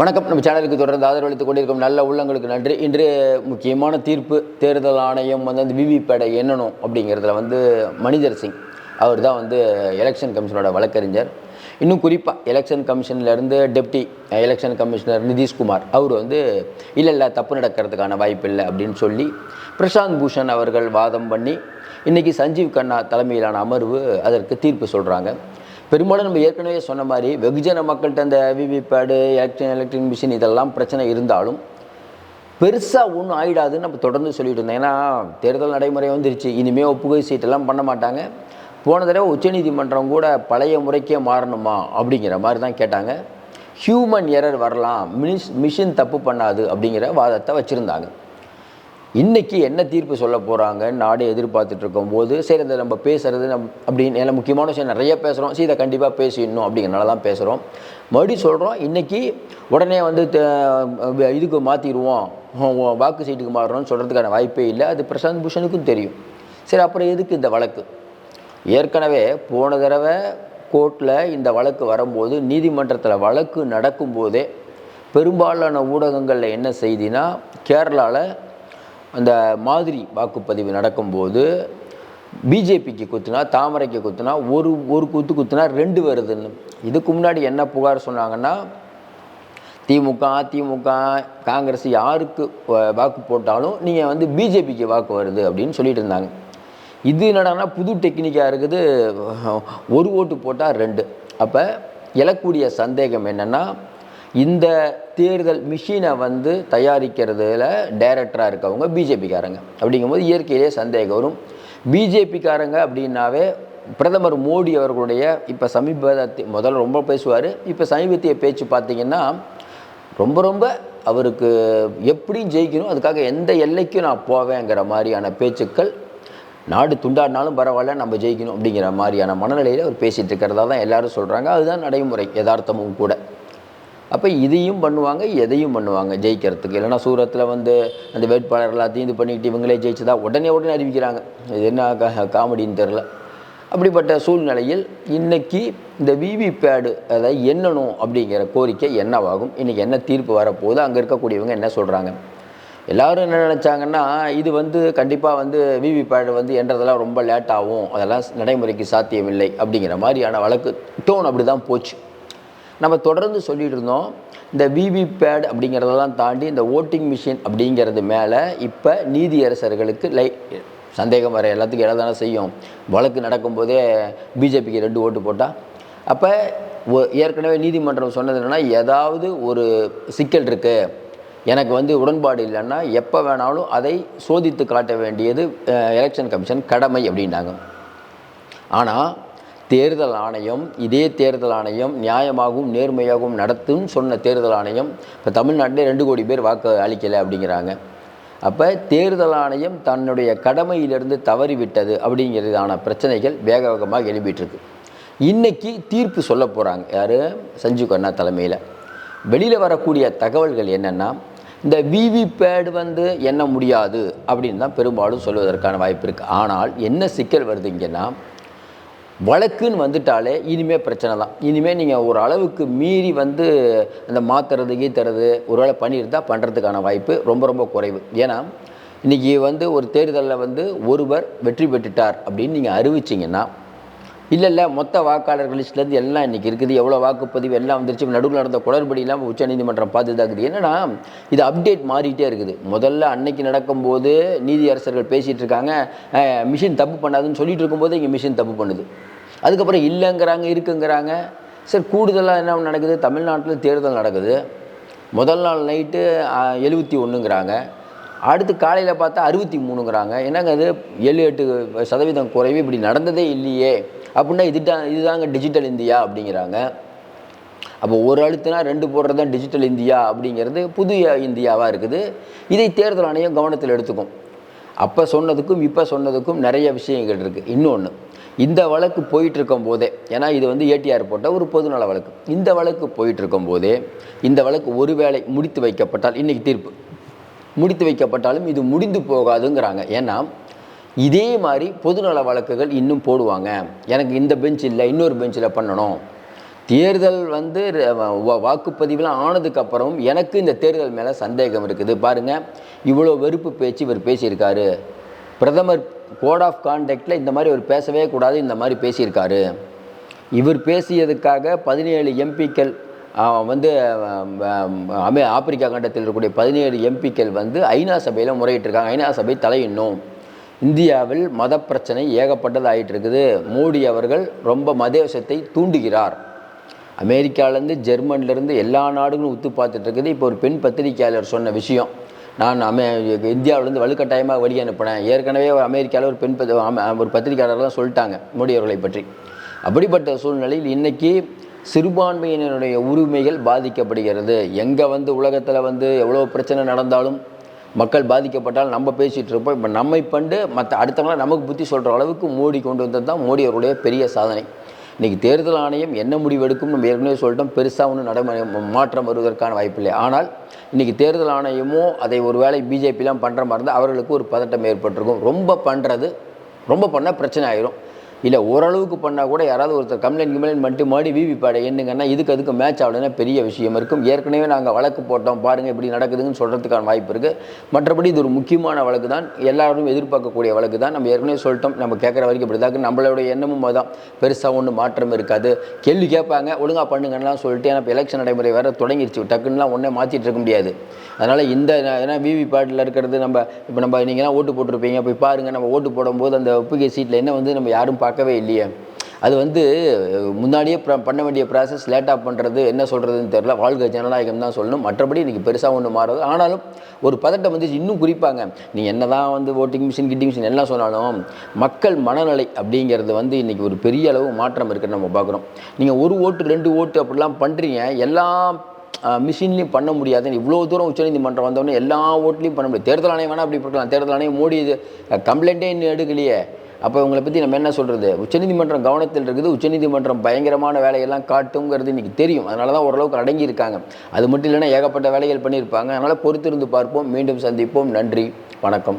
வணக்கம். நம்ம சேனலுக்கு தொடர்ந்து ஆதரவளித்துக் கொண்டிருக்கும் நல்ல உள்ளங்களுக்கு நன்றி. இன்று முக்கியமான தீர்ப்பு தேர்தல் ஆணையம் வந்து அந்த விவிபேடை எண்ணணும் அப்படிங்கிறதுல வந்து மணிதர் சிங். அவர் தான் வந்து எலெக்ஷன் கமிஷனோட வழக்கறிஞர். இன்னும் குறிப்பாக எலெக்ஷன் கமிஷன்லேருந்து டெப்டி எலெக்ஷன் கமிஷனர் நிதிஷ்குமார் அவர் வந்து இல்லை இல்லை தப்பு நடக்கிறதுக்கான வாய்ப்பு இல்லை அப்படின்னு சொல்லி பிரசாந்த் பூஷன் அவர்கள் வாதம் பண்ணி இன்றைக்கி சஞ்சீவ் கண்ணா தலைமையிலான அமர்வு அதற்கு தீர்ப்பு சொல்கிறாங்க பெரும்பாலும் நம்ம ஏற்கனவே சொன்ன மாதிரி வெகுஜன மக்கள்கிட்ட அந்த விவிபேடு எலக்ட்ரிக் எலக்ட்ரிக் மிஷின் இதெல்லாம் பிரச்சனை இருந்தாலும் பெருசாக ஒன்றும் ஆகிடாதுன்னு நம்ம தொடர்ந்து சொல்லிட்டு இருந்தோம். ஏன்னா தேர்தல் நடைமுறை வந்துருச்சு. இனிமேல் ஒப்புகை சீட்டெல்லாம் பண்ண மாட்டாங்க. போன தடவை உச்சநீதிமன்றம் கூட பழைய முறைக்கே மாறணுமா அப்படிங்கிற மாதிரி தான் கேட்டாங்க. ஹியூமன் எரர் வரலாம். மினிஸ் மிஷின் தப்பு பண்ணாது அப்படிங்கிற வாதத்தை வச்சுருந்தாங்க. இன்றைக்கி என்ன தீர்ப்பு சொல்ல போகிறாங்க நாடு எதிர்பார்த்துட்டு இருக்கும்போது சரி அதை நம்ம பேசுகிறது நம் அப்படின்னு ஏன்னா முக்கியமான விஷயம் நிறைய பேசுகிறோம் சரி இதை கண்டிப்பாக பேசிடணும் அப்படிங்கிறனால தான் பேசுகிறோம் மறுபடியும் சொல்கிறோம் இன்றைக்கி உடனே வந்து இதுக்கு மாற்றிடுவோம் வாக்கு சீட்டுக்கு மாறுறோம்னு சொல்கிறதுக்கான வாய்ப்பே இல்லை. அது பிரசாந்த் பூஷனுக்கும் தெரியும். சரி அப்புறம் எதுக்கு இந்த வழக்கு? ஏற்கனவே போன தடவை கோர்ட்டில் இந்த வழக்கு வரும்போது நீதிமன்றத்தில் வழக்கு நடக்கும்போதே பெரும்பாலான ஊடகங்களில் என்ன செய்தினா கேரளாவில் அந்த மாதிரி வாக்குப்பதிவு நடக்கும்போது பிஜேபிக்கு குத்துனா தாமரைக்கு குத்துனா ஒரு ஒரு குத்து குத்துனா ரெண்டு வருதுன்னு. இதுக்கு முன்னாடி என்ன புகார் சொன்னாங்கன்னா திமுக அதிமுக காங்கிரஸ் யாருக்கு வாக்கு போட்டாலும் நீங்கள் வந்து பிஜேபிக்கு வாக்கு வருது அப்படின்னு சொல்லிட்டு இருந்தாங்க. இது என்னடான்னா புது டெக்னிக்காக இருக்குது. ஒரு ஓட்டு போட்டால் ரெண்டு. அப்போ எழக்கூடிய சந்தேகம் என்னென்னா இந்த தேர்தல் மிஷினை வந்து தயாரிக்கிறதுல டைரக்டராக இருக்கவங்க பிஜேபிக்காரங்க. அப்படிங்கும்போது இயற்கையிலே சந்தேகம் வரும். பிஜேபிக்காரங்க அப்படின்னாவே பிரதமர் மோடி அவர்களுடைய இப்போ சமீபத்தை முதல்ல ரொம்ப பேசுவார். இப்போ சமீபத்திய பேச்சு பார்த்தீங்கன்னா ரொம்ப ரொம்ப அவருக்கு எப்படியும் ஜெயிக்கணும் அதுக்காக எந்த எல்லைக்கும் நான் போவேங்கிற மாதிரியான பேச்சுக்கள் நாடு துண்டாடினாலும் பரவாயில்ல நம்ம ஜெயிக்கணும் அப்படிங்கிற மாதிரியான மனநிலையில் அவர் பேசிகிட்டு இருக்கிறதா தான் எல்லோரும் சொல்கிறாங்க அதுதான் நடைமுறை யதார்த்தமும் கூட. அப்போ இதையும் பண்ணுவாங்க எதையும் பண்ணுவாங்க ஜெயிக்கிறதுக்கு. இல்லைன்னா சூரத்தில் வந்து அந்த வேட்பாளர் எல்லாத்தையும் இது பண்ணிக்கிட்டு இவங்களே ஜெயிச்சதா உடனே உடனே அறிவிக்கிறாங்க. இது என்ன க காமெடின்னு தெரில அப்படிப்பட்ட சூழ்நிலையில் இன்றைக்கி இந்த விவிபேடு அதை என்னணும் அப்படிங்கிற கோரிக்கை என்னவாகும்? இன்றைக்கி என்ன தீர்ப்பு வரப்போகுது? அங்கே இருக்கக்கூடியவங்க என்ன சொல்கிறாங்க எல்லோரும் என்ன நினச்சாங்கன்னா இது வந்து கண்டிப்பாக வந்து விவிபேடு வந்து என்றதெல்லாம் ரொம்ப லேட் ஆகும் அதெல்லாம் நடைமுறைக்கு சாத்தியமில்லை அப்படிங்கிற மாதிரியான வழக்கு டோன் அப்படி தான் போச்சு. நம்ம தொடர்ந்து சொல்லிட்டு இருந்தோம் இந்த விவிபேட் அப்படிங்கிறதெல்லாம் தாண்டி இந்த ஓட்டிங் மிஷின் அப்படிங்கிறது மேலே இப்போ நீதியரசர்களுக்கு லை சந்தேகம் வர எல்லாத்துக்கும் எல்லாம் தானே செய்யும். வழக்கு நடக்கும்போதே பிஜேபிக்கு ரெண்டு ஓட்டு போட்டால் அப்போ ஏற்கனவே நீதிமன்றம் சொன்னது என்னென்னா ஏதாவது ஒரு சிக்கல் இருக்குது எனக்கு வந்து உடன்பாடு இல்லைன்னா எப்போ வேணாலும் அதை சோதித்து காட்ட வேண்டியது எலெக்ஷன் கமிஷன் கடமை அப்படின்னாங்க. ஆனால் தேர்தல் ஆணையம் இதே தேர்தல் ஆணையம் நியாயமாகவும் நேர்மையாகவும் நடத்தும் சொன்ன தேர்தல் ஆணையம் இப்போ தமிழ்நாட்டிலே ரெண்டு கோடி பேர் வாக்கு அளிக்கலை அப்படிங்கிறாங்க. அப்போ தேர்தல் ஆணையம் தன்னுடைய கடமையிலிருந்து தவறிவிட்டது அப்படிங்கிறதான பிரச்சனைகள் வேக வேகமாக எழுப்பிட்டுருக்கு இன்றைக்கி தீர்ப்பு சொல்ல போகிறாங்க யார்? சஞ்சீவ் கண்ணா தலைமையில். வெளியில் வரக்கூடிய தகவல்கள் என்னென்னா இந்த விவிபேட் வந்து என்ன முடியாது அப்படின்னு தான் பெரும்பாலும் சொல்வதற்கான வாய்ப்பு இருக்குது ஆனால் என்ன சிக்கல் வருதுங்கன்னா வழக்குன்னு வந்துட்டாலே இனிமேல் பிரச்சனை தான். இனிமேல் நீங்கள் ஒரு அளவுக்கு மீறி வந்து அந்த மாற்றுறது கீத்துறது ஒருவேளை பண்ணியிருந்தால் பண்ணுறதுக்கான வாய்ப்பு ரொம்ப ரொம்ப குறைவு. ஏன்னா இன்றைக்கி வந்து ஒரு தேர்தலில் வந்து ஒருவர் வெற்றி பெற்றுட்டார் அப்படின்னு நீங்கள் அறிவிச்சிங்கன்னா இல்லை இல்லை மொத்த வாக்காளர்கள் லிஸ்ட்லேருந்து எல்லாம் இன்றைக்கி இருக்குது. எவ்வளோ வாக்குப்பதிவு எல்லாம் வந்துருச்சு. நடுவில் நடந்த குளறுபடியெல்லாம் உச்சநீதிமன்றம் இருக்குது ஏன்னா இது அப்டேட் மாறிட்டே இருக்குது. முதல்ல அன்னைக்கு நடக்கும்போது நீதியரசர்கள் பேசிகிட்டு இருக்காங்க. மிஷின் தப்பு பண்ணாதுன்னு சொல்லிட்டு இருக்கும்போது இங்கே மிஷின் தப்பு பண்ணுது. அதுக்கப்புறம் இல்லைங்கிறாங்க இருக்குங்கிறாங்க. சரி கூடுதலாக என்ன நடக்குது? தமிழ்நாட்டில் தேர்தல் நடக்குது. முதல் நாள் நைட்டு எழுபத்தி ஒன்றுங்கிறாங்க அடுத்து காலையில் பார்த்தா அறுபத்தி மூணுங்கிறாங்க. என்னங்க அது ஏழு எட்டு சதவீதம் குறைவு. இப்படி நடந்ததே இல்லையே. அப்படின்னா இதுதான் இதுதாங்க டிஜிட்டல் இந்தியா அப்படிங்கிறாங்க. அப்போ ஒரு அழுத்துனா ரெண்டு போடுறது தான் டிஜிட்டல் இந்தியா அப்படிங்கிறது புதிய இந்தியாவாக இருக்குது. இதை தேர்தல் ஆணையம் கவனத்தில் எடுத்துக்கும். அப்போ சொன்னதுக்கும் இப்போ சொன்னதுக்கும் நிறைய விஷயங்கள் இருக்குது இன்னொன்று இந்த வழக்கு போயிட்டுருக்கும் போதே ஏன்னா இது வந்து ஏடிஆர் போட்ட ஒரு பொதுநல வழக்கு. இந்த வழக்கு போயிட்டுருக்கும் போதே இந்த வழக்கு ஒருவேளை முடித்து வைக்கப்பட்டால் இன்றைக்கி தீர்ப்பு. முடித்து வைக்கப்பட்டாலும் இது முடிந்து போகாதுங்கிறாங்க. ஏன்னா இதே மாதிரி பொதுநல வழக்குகள் இன்னும் போடுவாங்க. எனக்கு இந்த பெஞ்ச் இல்லை இன்னொரு பெஞ்சில் பண்ணணும். தேர்தல் வந்து வாக்குப்பதிவுலாம் ஆனதுக்கப்புறம் எனக்கு இந்த தேர்தல் மேலே சந்தேகம் இருக்குது. பாருங்கள் இவ்வளோ வெறுப்பு பேச்சு இவர் பேசியிருக்காரு. பிரதமர் கோட் ஆஃப் கான்டாக்டில் இந்த மாதிரி அவர் பேசவே கூடாது இந்த மாதிரி பேசியிருக்காரு. இவர் பேசியதுக்காக பதினேழு எம்பிக்கள் வந்து அமே அமெ ஆப்பிரிக்கா கண்டத்தில் இருக்கக்கூடிய பதினேழு எம்பிக்கள் வந்து ஐநா சபையில் முறையிட்டிருக்காங்க. ஐநா சபை தலையிடணும். இந்தியாவில் மத பிரச்சனை ஏகப்பட்டது ஆகிட்டு இருக்குது மோடி அவர்கள் ரொம்ப மதேசத்தை தூண்டுகிறார். அமெரிக்காலேருந்து ஜெர்மன்லேருந்து எல்லா நாடுகளும் உத்து பார்த்துட்டு இருக்குது இப்போ ஒரு பெண் பத்திரிகையாளர் சொன்ன விஷயம். நான் அமெ இந்தியாவிலேருந்து வலுக்கட்டாயமாக வழி அனுப்பினேன். ஏற்கனவே அமெரிக்காவில் ஒரு பெண் பத்தி- ஒரு பத்திரிகையாளர்லாம் சொல்லிட்டாங்க மோடி அவர்களை பற்றி. அப்படிப்பட்ட சூழ்நிலையில் இன்றைக்கி சிறுபான்மையினருடைய உரிமைகள் பாதிக்கப்படுகிறது. எங்கே வந்து உலகத்தில் வந்து எவ்வளோ பிரச்சனை நடந்தாலும் மக்கள் பாதிக்கப்பட்டால் நம்ம பேசிகிட்டு இருப்போம். இப்போ நம்மை பண்டு மற்ற அடுத்தவங்களாம் நமக்கு புத்தி சொல்கிற அளவுக்கு மோடி கொண்டு வந்தது தான் மோடி அவருடைய பெரிய சாதனை. இன்றைக்கி தேர்தல் ஆணையம் என்ன முடிவெடுக்கும் நம்ம ஏற்கனவே சொல்லிட்டோம். பெருசாக ஒன்றும் நடைமுறை மாற்றம் வருவதற்கான வாய்ப்பில்லை ஆனால் இன்றைக்கி தேர்தல் ஆணையமோ அதை ஒரு வேளை பிஜேபிலாம் பண்ணுற மாதிரி இருந்தால் அவர்களுக்கு ஒரு பதட்டம் ஏற்பட்டிருக்கும். ரொம்ப பண்ணுறது ரொம்ப பண்ணால் பிரச்சனை ஆயிரும். இல்லை ஓரளவுக்கு பண்ணால் கூட யாராவது ஒருத்தர் கம்ப்ளைண்ட் கம்ப்ளைண்ட் பண்ணிட்டு மறுபடி விவி பாடை என்னங்கன்னா இதுக்கு அதுக்கு மேட்ச் ஆகலைன்னா பெரிய விஷயம் இருக்கும். ஏற்கனவே நாங்கள் வழக்கு போட்டோம் பாருங்கள் இப்படி நடக்குதுன்னு சொல்கிறதுக்கான வாய்ப்பு இருக்குது மற்றபடி இது ஒரு முக்கியமான வழக்கு தான். எல்லாரும் எதிர்பார்க்கக்கூடிய வழக்கு தான். நம்ம ஏற்கனவே சொல்லிட்டோம். நம்ம கேட்குற வரைக்கும் இப்படி தான் நம்மளோட எண்ணமும் அதான். பெருசாக ஒன்றும் மாற்றம் இருக்காது. கேள்வி கேட்பாங்க. ஒழுங்காக பண்ணுங்கலாம் சொல்லிட்டு ஏன்னா இப்போ எலெக்ஷன் நடைமுறை வேறு தொடங்கிருச்சு. டக்குன்னுலாம் ஒன்றே மாற்றிட்டு இருக்க முடியாது. அதனால் இந்த ஏன்னா விவி பாட்டில் இருக்கிறது நம்ம இப்போ நம்ம நீங்களாம் ஓட்டு போட்டிருப்பீங்க. போய் பாருங்கள் நம்ம ஓட்டு போடும்போது அந்த ஒப்புகை சீட்டில் என்ன வந்து நம்ம யாரும் பார்க்கவே இல்லையே. அது வந்து முன்னாடியே பண்ண வேண்டிய ப்ராசஸ் லேட்டாக பண்ணுறது என்ன சொல்கிறதுன்னு தெரில வாழ்க ஜனநாயகம் தான் சொல்லணும். மற்றபடி இன்றைக்கி பெருசாக ஒன்று மாறுது. ஆனாலும் ஒரு பதட்டம் வந்து இன்னும் குறிப்பாங்க. நீ என்ன தான் வந்து ஓட்டிங் மிஷின் கிட்டிங் மிஷின் எல்லாம் சொன்னாலும் மக்கள் மனநிலை அப்படிங்கிறது வந்து இன்றைக்கி ஒரு பெரிய அளவு மாற்றம் இருக்குன்னு நம்ம பார்க்குறோம். நீங்கள் ஒரு ஓட்டு ரெண்டு ஓட்டு அப்படிலாம் பண்ணுறீங்க எல்லாம் மிஷின்லையும் பண்ண முடியாது இவ்வளோ தூரம் உச்சநீதிமன்றம் வந்தோடனே எல்லா ஓட்லையும் பண்ண முடியாது. தேர்தல் ஆணையம் வேணால் அப்படி இருக்கலாம் தேர்தல் ஆணையம் மோடி இது கம்ப்ளைண்ட்டே இன்னும் எடுக்கலையே. அப்போ உங்களை பற்றி நம்ம என்ன சொல்கிறது உச்சநீதிமன்றம் கவனத்தில் இருக்குது. உச்சநீதிமன்றம் பயங்கரமான வேலையெல்லாம் காட்டுங்கிறது இன்றைக்கி தெரியும். அதனால தான் ஓரளவுக்கு அடங்கியிருக்காங்க. அது மட்டும் இல்லைன்னா ஏகப்பட்ட வேலைகள் பண்ணியிருப்பாங்க. அதனால் பொறுத்திருந்து பார்ப்போம். மீண்டும் சந்திப்போம். நன்றி. வணக்கம்.